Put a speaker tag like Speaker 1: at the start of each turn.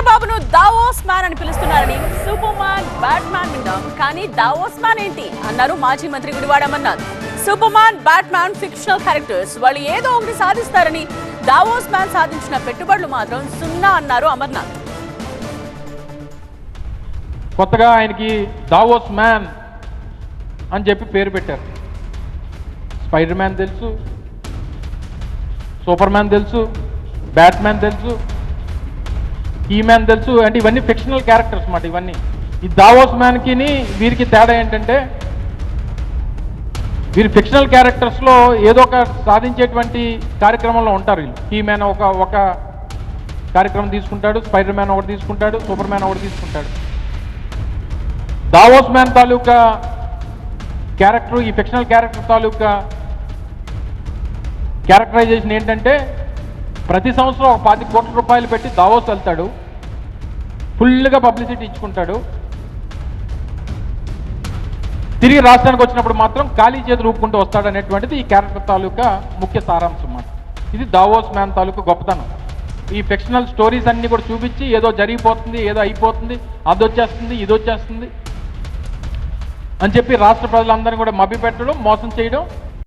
Speaker 1: చంద్రబాబును Davos man అని పిలుస్తున్నారని సూపర్ మ్యాన్ బ్యాట్ మ్యాన్ విన్నాం. కానీ దావోస్ మ్యాన్ ఏంటి అన్నారు మాజీ మంత్రి Gudivada Amarnath. Superman batman fictional characters వాళ్ళు ఏదో ఒకటి సాధిస్తారని దావోస్ మ్యాన్ సాధించిన పెట్టుబడులు మాత్రం సున్నా అన్నారు అమర్నాథ్.
Speaker 2: కొత్తగా ఆయనకి దావోస్ మ్యాన్ అని చెప్పి పేరు పెట్టారు. స్పైడర్ మ్యాన్ తెలుసు సూపర్ మ్యాన్ తెలుసు బ్యాట్ మ్యాన్ తెలుసు మ్యాన్ తెలుసు. అంటే ఇవన్నీ ఫిక్షనల్ క్యారెక్టర్స్ అన్నమాట ఇవన్నీ. ఈ దావోస్ మ్యాన్కి వీరికి తేడా ఏంటంటే వీరు ఫిక్షనల్ క్యారెక్టర్స్లో ఏదో ఒక సాధించేటువంటి కార్యక్రమంలో ఉంటారు వీళ్ళు. ఈ మ్యాన్ ఒక ఒక కార్యక్రమం తీసుకుంటాడు స్పైడర్ మ్యాన్ ఒకటి తీసుకుంటాడు సూపర్ మ్యాన్ ఒకటి తీసుకుంటాడు. దావోస్ మ్యాన్ తాలూకా క్యారెక్టర్ ఈ ఫిక్షనల్ క్యారెక్టర్ తాలూకా క్యారెక్టరైజేషన్ ఏంటంటే ప్రతి సంవత్సరం ఒక పాతి కోట్ల రూపాయలు పెట్టి దావోస్ వెళ్తాడు. ఫుల్గా పబ్లిసిటీ ఇచ్చుకుంటాడు. తిరిగి రాష్ట్రానికి వచ్చినప్పుడు మాత్రం ఖాళీ చేతులు ఊపుకుంటూ వస్తాడు అనేటువంటిది ఈ క్యారెక్టర్ తాలూకా ముఖ్య సారాంశం అన్నమాట. ఇది దావోస్ మ్యాన్ తాలూకా గొప్పతనం. ఈ ఫిక్షనల్ స్టోరీస్ అన్ని కూడా చూపించి ఏదో జరిగిపోతుంది ఏదో అయిపోతుంది అది వచ్చేస్తుంది ఇది వచ్చేస్తుంది అని చెప్పి రాష్ట్ర ప్రజలందరినీ కూడా మభ్యపెట్టడం మోసం చేయడం